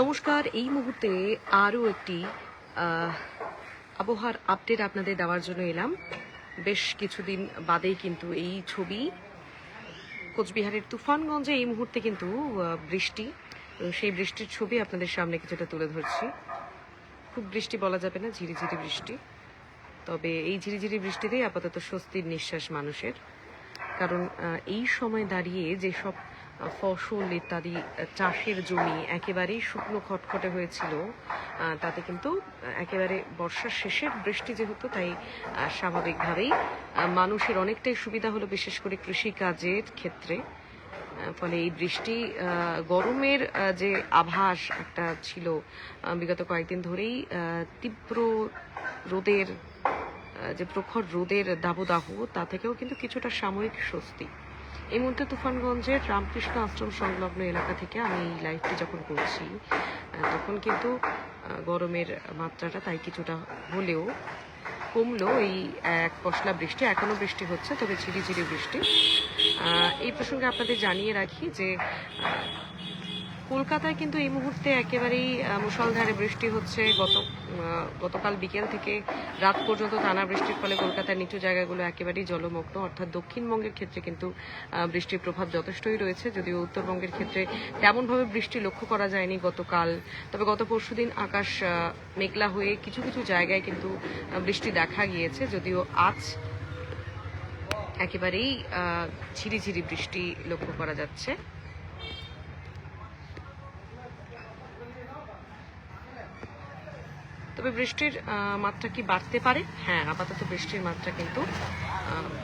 নমস্কার, এই মুহূর্তে আরও একটি আবহাওয়ার আপডেট আপনাদের দেওয়ার জন্য এলাম। বেশ কিছুদিন বাদেই কিন্তু এই ছবি, কোচবিহারের তুফানগঞ্জে এই মুহূর্তে কিন্তু বৃষ্টি। সেই বৃষ্টির ছবি আপনাদের সামনে কিছুটা তুলে ধরছি। খুব বৃষ্টি বলা যাবে না, ঝিরিঝিরি বৃষ্টি। তবে এই ঝিরিঝিরি বৃষ্টিতেই আপাতত স্বস্তির নিঃশ্বাস মানুষের। কারণ এই সময় দাঁড়িয়ে যেসব ফসল ইত্যাদি চাষের জমি একেবারেই শুকনো খটখটে হয়েছিল। তাতে কিন্তু একেবারে বর্ষার শেষের বৃষ্টি যেহেতু, তাই স্বাভাবিকভাবেই মানুষের অনেকটাই সুবিধা হলো, বিশেষ করে কৃষিকাজের ক্ষেত্রে। ফলে এই বৃষ্টি গরমের যে আভাস একটা ছিল বিগত কয়েকদিন ধরেই তীব্র রোদের যে প্রখর রোদের দাবদাহ, তা থেকেও কিন্তু কিছুটা সাময়িক স্বস্তি। এই মুহূর্তে তুফানগঞ্জের রামকৃষ্ণ আশ্রম সংলগ্ন এলাকা থেকে আমি এই লাইভটি যখন করছি তখন কিন্তু গরমের মাত্রাটা তাই কিছুটা হলেও কমলো। এই এক পশলা বৃষ্টি এখনও বৃষ্টি হচ্ছে, তবে ঝিরিঝিরি বৃষ্টি। এই প্রসঙ্গে আপনাদের জানিয়ে রাখি যে কলকাতায় কিন্তু এই মুহূর্তে একেবারেই আহ, মুষলধারে বৃষ্টি হচ্ছে। গত গতকাল বিকেল থেকে রাত পর্যন্ত টানা বৃষ্টির ফলে কলকাতার নিচু জায়গাগুলো একেবারেই জলমগ্ন। অর্থাৎ দক্ষিণবঙ্গের ক্ষেত্রে কিন্তু বৃষ্টির প্রভাব যথেষ্টই রয়েছে। যদিও উত্তরবঙ্গের ক্ষেত্রে তেমনভাবে বৃষ্টি লক্ষ্য করা যায়নি গতকাল। তবে গত পরশুদিন আকাশ মেঘলা হয়ে কিছু কিছু জায়গায় কিন্তু বৃষ্টি দেখা গিয়েছে। যদিও আজ একেবারেই ঝিরিঝিরি বৃষ্টি লক্ষ্য করা যাচ্ছে। তবে বৃষ্টির মাত্রা কি বাড়তে পারে? হ্যাঁ আপাতত বৃষ্টির মাত্রা কিন্তু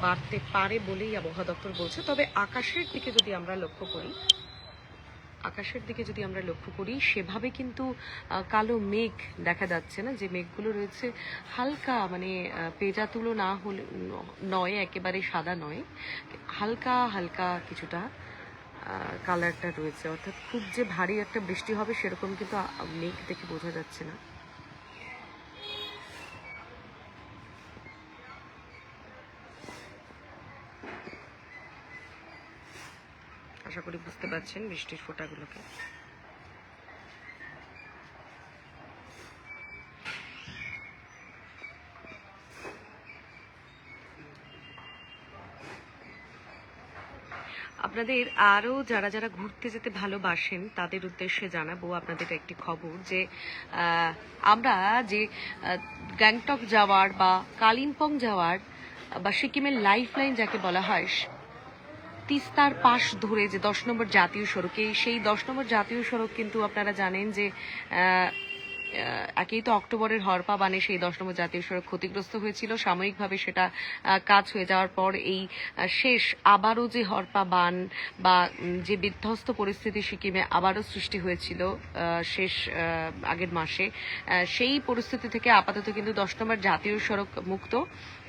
বাড়তে পারে বলেই আবহাওয়া দপ্তর বলছে। তবে আকাশের দিকে যদি আমরা লক্ষ্য করি, আকাশের দিকে যদি আমরা লক্ষ্য করি, সেভাবে কিন্তু কালো মেঘ দেখা যাচ্ছে না। যে মেঘগুলো রয়েছে হালকা মানে পেজা তুলো না হলে, নয়, একেবারে সাদা নয়, হালকা হালকা কিছুটা কালারটা রয়েছে। অর্থাৎ খুব যে ভারী একটা বৃষ্টি হবে, সেরকম কিন্তু মেঘ দেখে বোঝা যাচ্ছে না। আশা করি বুঝতে পারছেন বৃষ্টির ফোঁটাগুলোকে। আপনাদের আরও যারা যারা ঘুরতে যেতে ভালোবাসেন, তাদের উদ্দেশ্যে জানাব আপনাদের একটি খবর যে আমরা যে গ্যাংটক যাওয়ার বা কালিম্পং যাওয়ার, বা সিকিমের লাইফ লাইন যাকে বলা হয় তিস্তার পাশ ধরে যে দশ নম্বর জাতীয় সড়কে, সেই দশ নম্বর জাতীয় সড়ক কিন্তু আপনারা জানেন যে একেই তো অক্টোবরের হরপা বানে সেই দশ নম্বর জাতীয় সড়ক ক্ষতিগ্রস্ত হয়েছিল। সাময়িকভাবে সেটা কাজ হয়ে যাওয়ার পর এই শেষ আবারও যে হরপা বান বা যে বিধ্বস্ত পরিস্থিতি সিকিমে আবারও সৃষ্টি হয়েছিল শেষ আগের মাসে সেই পরিস্থিতি থেকে আপাতত কিন্তু দশ নম্বর জাতীয় সড়ক মুক্ত।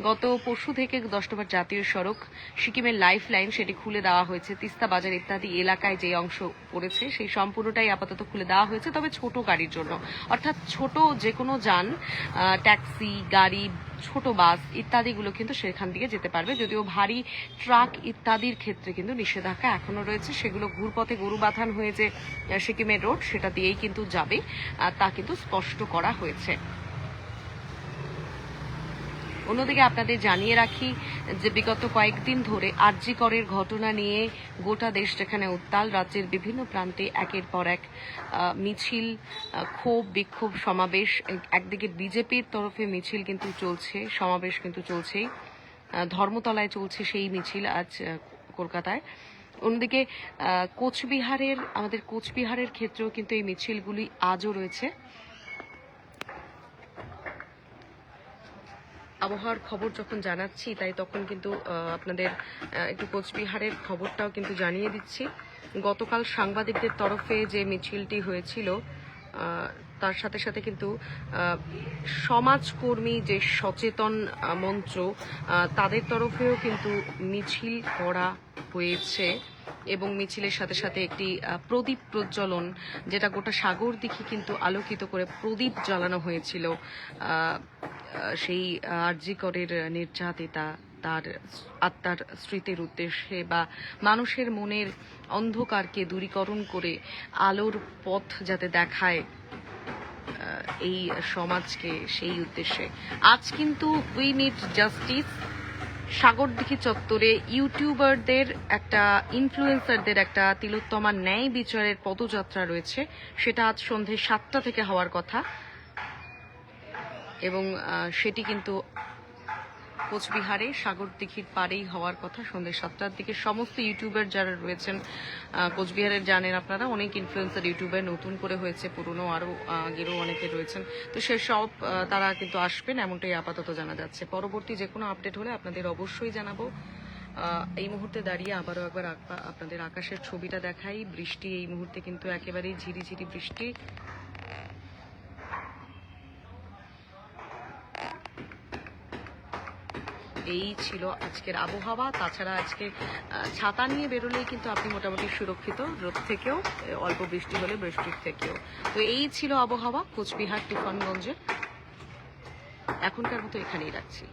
গত পরশু থেকে দশ নম্বর জাতীয় সড়ক সিকিমের লাইফ লাইন সেটি খুলে দেওয়া হয়েছে। তিস্তা বাজার ইত্যাদি এলাকায় যে অংশ পড়েছে, সেই সম্পূর্ণটাই আপাতত খুলে দেওয়া হয়েছে, তবে ছোট গাড়ির জন্য। অর্থাৎ ছোট যে কোনো যান ট্যাক্সি, গাড়ি, ছোট বাস ইত্যাদিগুলো কিন্তু সেখান থেকে যেতে পারবে। যদিও ভারী ট্রাক ইত্যাদির ক্ষেত্রে কিন্তু নিষেধাজ্ঞা এখনও রয়েছে। সেগুলো ঘুরপথে গরু বাথান হয়ে যে সিকিমের রোড, সেটা দিয়েই কিন্তু যাবে তা কিন্তু স্পষ্ট করা হয়েছে। অন্যদিকে আপনাদের জানিয়ে রাখি যে বিগত কয়েকদিন ধরে আরজি করের ঘটনা নিয়ে গোটা দেশ যেখানে উত্তাল, রাজ্যের বিভিন্ন প্রান্তে একের পর এক মিছিল ক্ষোভ, বিক্ষোভ, সমাবেশ একদিকে বিজেপির তরফে মিছিল কিন্তু চলছে, সমাবেশ কিন্তু চলছেই ধর্মতলায় চলছে সেই মিছিল আজ কলকাতায়। অন্যদিকে কোচবিহারের, আমাদের কোচবিহারের ক্ষেত্রেও কিন্তু এই মিছিলগুলি আজও রয়েছে। আবহাওয়ার খবর যখন জানাচ্ছি, তাই তখন কিন্তু আপনাদের একটু কোচবিহারের খবরটাও কিন্তু জানিয়ে দিচ্ছি। গতকাল সাংবাদিকদের তরফে যে মিছিলটি হয়েছিল তার সাথে সাথে কিন্তু সমাজকর্মী যে সচেতন মঞ্চ তাদের তরফেও কিন্তু মিছিল করা হয়েছে এবং মিছিলের সাথে সাথে একটি প্রদীপ প্রজ্বলন, যেটা গোটা সাগর দিকে কিন্তু আলোকিত করে প্রদীপ জ্বালানো হয়েছিল। সেই আরজি করের নির্যাতিতা তার আত্মার স্মৃতির উদ্দেশ্যে বা মানুষের মনের অন্ধকারকে দূরীকরণ করে আলোর পথ যাতে দেখায় এই সমাজকে সেই উদ্দেশ্যে। আজ কিন্তু উই নিড জাস্টিস। সাগরদিঘি চত্বরে ইউটিউবারদের একটা, ইনফ্লুয়েন্সারদের একটা তিলোত্তমা ন্যায় বিচারের পদযাত্রা রয়েছে। সেটা আজ সন্ধে সাতটা থেকে হওয়ার কথা। এবং সেটি কিন্তু কোচবিহারে সাগরদিঘির পাড়েই হওয়ার কথা। সন্ধ্যে সাতটার দিকে সমস্ত ইউটিউবার যারা রয়েছেন কোচবিহারের জানেন আপনারা, অনেক ইনফ্লুয়েন্সার ইউটিউবার নতুন করে হয়েছে, পুরনো আরও আগেরও অনেকে রয়েছেন। তো সেসব তারা কিন্তু আসবেন, এমনটাই আপাতত জানা যাচ্ছে। পরবর্তী যে কোনো আপডেট হলে আপনাদের অবশ্যই জানাব। এই মুহূর্তে দাঁড়িয়ে আবারও একবার আপনাদের আকাশের ছবিটা দেখাই। বৃষ্টি এই মুহূর্তে কিন্তু একেবারেই ঝিরিঝিরি বৃষ্টি। এই ছিল আজকের আবহাওয়া। তাছাড়া আজকে ছাতা নিয়ে বেরোলেই কিন্তু আপনি মোটামুটি সুরক্ষিত রোদ থেকেও অল্প বৃষ্টি হলে বৃষ্টির থেকেও। তো এই ছিল আবহাওয়া, কোচবিহার তুফানগঞ্জে এখনকার মতো এখানেই রাখছি।